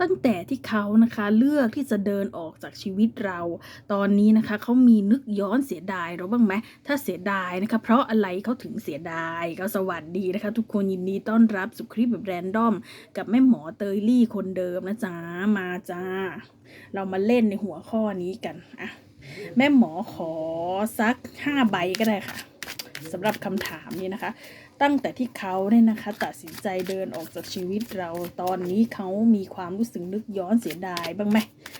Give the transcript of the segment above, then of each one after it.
ตั้งแต่ที่เขานะคะเลือกที่จะเดินออกจากชีวิตเรา ตอนนี้นะคะเขามีนึกย้อนเสียดายเราบ้างไหมถ้าเสียดายนะคะเพราะอะไรเขาถึงเสียดายก็สวัสดีนะคะ ทุกคนยินดีต้อนรับสุคลิปแบบแรนดอม กับแม่หมอเตยลี่คนเดิมนะจ๊ะมาจ้า เรามาเล่นในหัวข้อนี้กันอะแม่หมอขอสักห้าใบก็ได้ค่ะ สำหรับคำถามนี้นะคะ ตั้งแต่ที่เขาเนี่ยนะคะ ตัดสินใจเดินออกจากชีวิตเราตอนนี้เขามีความรู้สึกนึกย้อนเสียดายบ้างไหม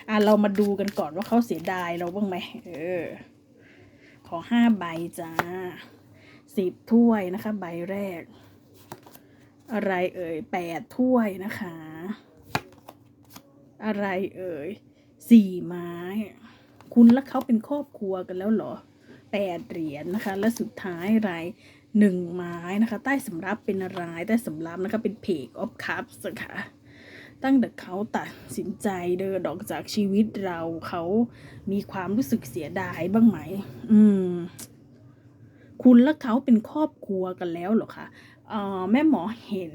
อะเรามาดูกันก่อนว่าเขาเสียดายเราบ้างไหมเออ ขอห้าใบจ้าสิบถ้วยนะคะ ใบแรก อะไรเอ่ยแปดถ้วยนะคะ อะไรเอ่ยสี่ไม้ คุณและเขาเป็นครอบครัวกันแล้วเหรอ แปดเหรียญนะคะ และสุดท้ายอะไรหนึ่งไม้นะคะ ใต้สำรับเป็นอะไรใต้สำรับนะคะเป็นเพกออฟคัพส์ค่ะตั้งแต่เขาตัดสินใจเดินออกจากชีวิตเราเขามีความรู้สึกเสียดายบ้างไหม อืม คุณและเขาเป็นครอบครัวกันแล้วหรอคะเอ่อแม่หมอเห็น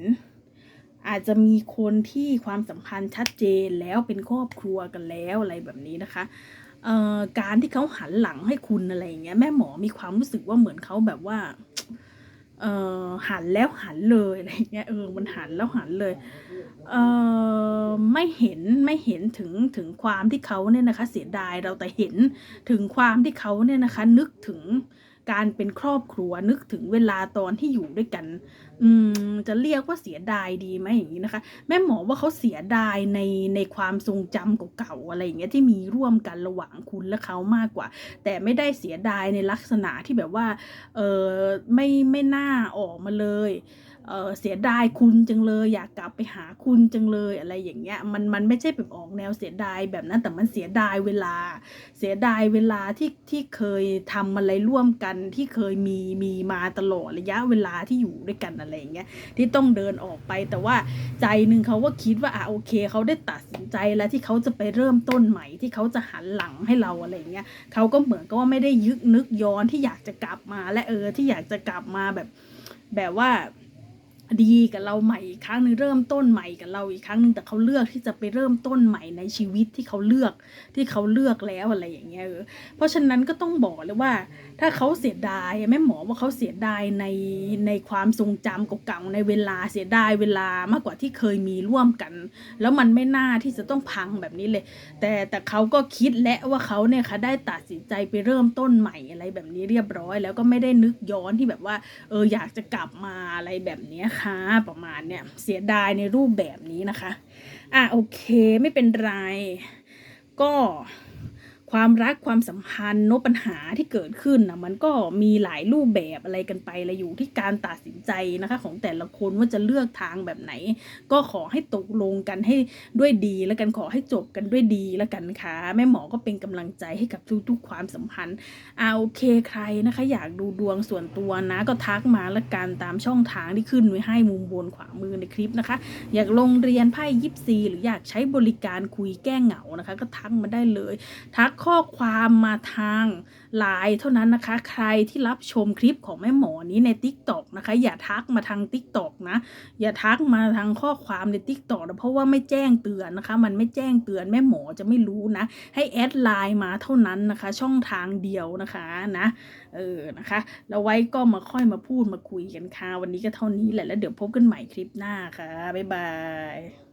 อาจจะมีคนที่ความสัมพันธ์ชัดเจนแล้วเป็นครอบครัวกันแล้วอะไรแบบนี้นะคะ เอ่อการที่เขาหันหลังให้คุณอะไรอย่างเงี้ยแม่หมอมีความรู้สึกว่าเหมือนเขาแบบว่าเอ่อหันแล้วหันเลยอะไรเงี้ยเออมันหันแล้วหันเลยเอ่อ ไม่เห็นไม่เห็นถึงถึงความที่เขาเนี่ยนะคะ เสียดายเราแต่เห็นถึงความที่เขาเนี่ยนะคะ นึกถึงการเป็นครอบครัวนึกถึงเวลาตอนที่อยู่ด้วยกัน อืมจะเรียกว่าเสียดายดีไหมอย่างนี้นะคะ แม่หมอว่าเขาเสียดายในในความทรงจำเก่าๆอะไรอย่างเงี้ยที่มีร่วมกันระหว่างคุณและเขามากกว่า แต่ไม่ได้เสียดายในลักษณะที่แบบว่า เออไม่ไม่น่าออกมาเลย เออเสียดายคุณจังเลย อยากกลับไปหาคุณจังเลยอะไรอย่างเงี้ยมันมันไม่ใช่แบบออกแนวเสียดายแบบนั้นแต่มันเสียดายเวลา เสียดายเวลาที่ที่เคยทำอะไรร่วมกันที่เคยมีมีมาตลอดระยะเวลาที่อยู่ด้วยกันอะไรอย่างเงี้ยที่ต้องเดินออกไปแต่ว่าใจหนึ่งเขาก็คิดว่าอะโอเคเขาได้ตัดสินใจแล้วที่เขาจะไปเริ่มต้นใหม่ที่เขาจะหันหลังให้เราอะไรอย่างเงี้ยเขาก็เหมือนกับว่าไม่ได้ยึกนึกย้อนที่อยากจะกลับมาและเออที่อยากจะกลับมาแบบแบบว่า ดีกับเราใหม่อีกครั้งหนึ่งเริ่มต้นใหม่กับเราอีกครั้งหนึ่งแต่เขาเลือกที่จะไปเริ่มต้นใหม่ในชีวิตที่เขาเลือกที่เขาเลือกแล้วอะไรอย่างเงี้ยเออเพราะฉะนั้นก็ต้องบอกเลยว่า ถ้าเขาเสียดายแม่หมอว่าเขาเสียดายในในความทรงจำเก่าๆในเวลาเสียดายเวลามากกว่าที่เคยมีร่วมกัน แล้วมันไม่น่าที่จะต้องพังแบบนี้เลย แต่แต่เขาก็คิดและว่าเขาเนี่ยค่ะได้ตัดสินใจไปเริ่มต้นใหม่อะไรแบบนี้เรียบร้อย แล้วก็ไม่ได้นึกย้อนที่แบบว่าเอออยากจะกลับมาอะไรแบบเนี้ยค่ะประมาณเนี่ยเสียดายในรูปแบบนี้นะคะ อะโอเคไม่เป็นไร ก็ ความรักความสัมพันธ์นปัญหาที่เกิดขึ้นนะมันก็มีหลายรูปแบบอะไรกันไปละอยู่ที่การตัดสินใจนะคะ ของแต่ละคนว่าจะเลือกทางแบบไหน ก็ขอให้ตกลงกันให้ด้วยดี แล้วกันขอให้จบกันด้วยดีแล้วกันค่ะแม่หมอก็เป็นกำลังใจให้กับทุกๆความสัมพันธ์อ่าโอเคใครนะคะ อยากดูดวงส่วนตัวนะ ก็ทักมาละกันตามช่องทางที่ขึ้นไว้ให้มุมบนขวามือในคลิปนะคะ อยากลงเรียนไพ่ยิปซีหรืออยากใช้บริการคุยแก้เหงานะคะ ก็ทักมาได้เลยทักข้อความมาทางไลน์เท่านั้นนะคะ ใครที่รับชมคลิปของแม่หมอนี้ใน t ิ k t o k นะคะ อย่าทักมาทาง t ิ k t o k นะ อย่าทักมาทางข้อความใน t ิ k t o k นะเพราะว่าไม่แจ้งเตือนนะคะ มันไม่แจ้งเตือนแม่หมอจะไม่รู้นะ ให้แอดไลน์มาเท่านั้นนะคะ ช่องทางเดียวนะคะนะเออนะคะแล้วไว้ก็มาค่อยมาพูดมาคุยกันค่ะวันนี้ก็เท่านี้แหละแล้วเดี๋ยวพบกันใหม่คลิปหน้าค่ะบ๊ายบาย